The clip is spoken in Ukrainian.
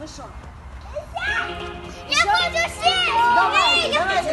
Ну що? Я хочу сесть! Давай, давай,